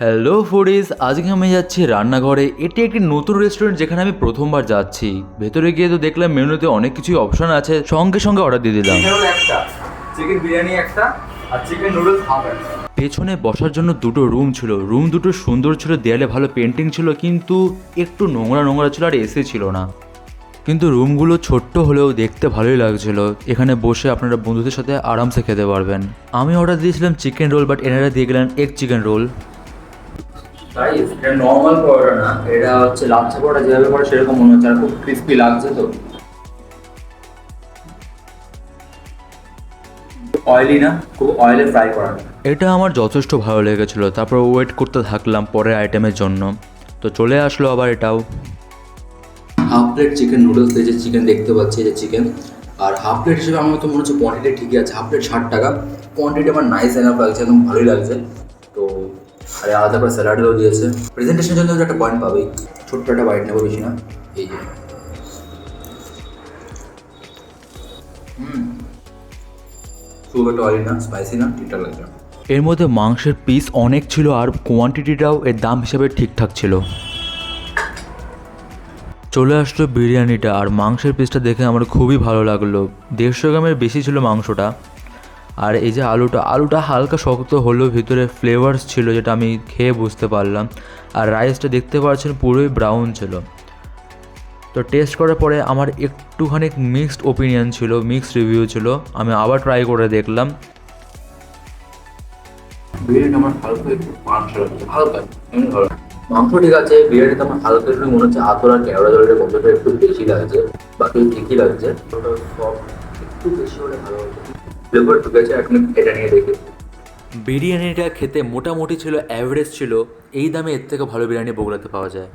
Hello foodies আজকে আমি যাচ্ছি রান্নাঘরে। এটি একটি নতুন রেস্টুরেন্ট যেখানে আমি প্রথমবার যাচ্ছি। ভেতরে গিয়ে তো দেখলাম মেনুতে অনেক কিছুই অপশন আছে। সঙ্গে সঙ্গে অর্ডার দিয়ে দিলাম। চিকেন একটা। চিকেন বিরিয়ানি একটা আর চিকেন নুডলস হাফ পেছনে বসার জন্য দুটো রুম ছিল। রুম দুটো সুন্দর ছিল দেয়ালে ভালো পেন্টিং ছিল কিন্তু একটু নোংরা নোংরা ছিল আর এসি ছিল না। কিন্তু রুমগুলো ছোট্ট হলেও দেখতে ভালোই লাগছিল। এখানে বসে আপনারা বন্ধুদের সাথে আরামসে খেতে পারবেন। আমি অর্ডার দিয়েছিলাম চিকেন রোল বাট এনারা দিয়ে গেলেন এগ চিকেন রোল গাইস এটা নর্মাল পরোটা না। এটা হচ্ছে লাচ্ছা পরোটা যেভাবে করে সেরকম মনে হচ্ছে। আর খুব ক্রিস্পি লাগছে তো। অয়েলি না খুব অয়েলে ফ্রাই করা। এটা আমার যথেষ্ট ভালো লেগেছিল। তারপর ওয়েট করতে থাকলাম পরের আইটেমের জন্য। তো চলে আসলো আবার এটাও। হাফ প্লেট চিকেন নুডলস দিয়ে যে চিকেন দেখতে পাচ্ছি যে চিকেন আর হাফ প্লেট হিসেবে আমার তো মনে হচ্ছে কোয়ান্টিটি ঠিকই আছে। হাফ প্লেট ষাট টাকা। কোয়ান্টিটি আমার নাইস এনাফ লাগছে একদম ভালোই লাগছে। তো আর আলাদা করে স্যালাডও দিয়েছে প্রেজেন্টেশনের জন্য একটা পয়েন্ট পাবেই ছোট্ট একটা বাইট নেব বেশি না। এই যে। খুব একটা অয়েলি না স্পাইসি না, ঠিকঠাক লাগছে এর মধ্যে মাংসের পিস অনেক ছিল আর কোয়ান্টিটিটাও এর দাম হিসাবে ঠিকঠাক ছিল। চলে আসলো বিরিয়ানিটা, আর মাংসের পিসটা দেখে আমার খুবই ভালো লাগল। দেড়শো গ্রামের বেশি ছিল মাংসটা। আর এই যে আলুটা আলুটা হালকা শক্ত হলেও ভিতরে ফ্লেভার্স ছিল যেটা আমি খেয়ে বুঝতে পারলাম। আর রাইসটা দেখতে পাচ্ছেন পুরোই ব্রাউন ছিল। তো টেস্ট করার পরে আমার একটুখানি মিক্সড ওপিনিয়ন ছিল মিক্সড রিভিউ ছিল। আমি আবার ট্রাই করে দেখলাম। বিরিয়ানিটা আমার হালকা একটু মাংস হালকা। মাংস ঠিক আছে বিরিয়ানিতে আমার হালকা একটু মনে হচ্ছে আতর আর কেওড়া জলের কতটা একটু বেশি লাগছে বাকি ঠিকই লাগছে। একটু বেশি হলে ভালো হতো। ফ্লেভার ঢুকেছে, এখন এটা নিয়ে দেখি। বিরিয়ানিটা খেতে মোটামুটি ছিল অ্যাভারেজ ছিল, এই দামে এর থেকে ভালো বিরিয়ানি বগুড়াতে পাওয়া যায়।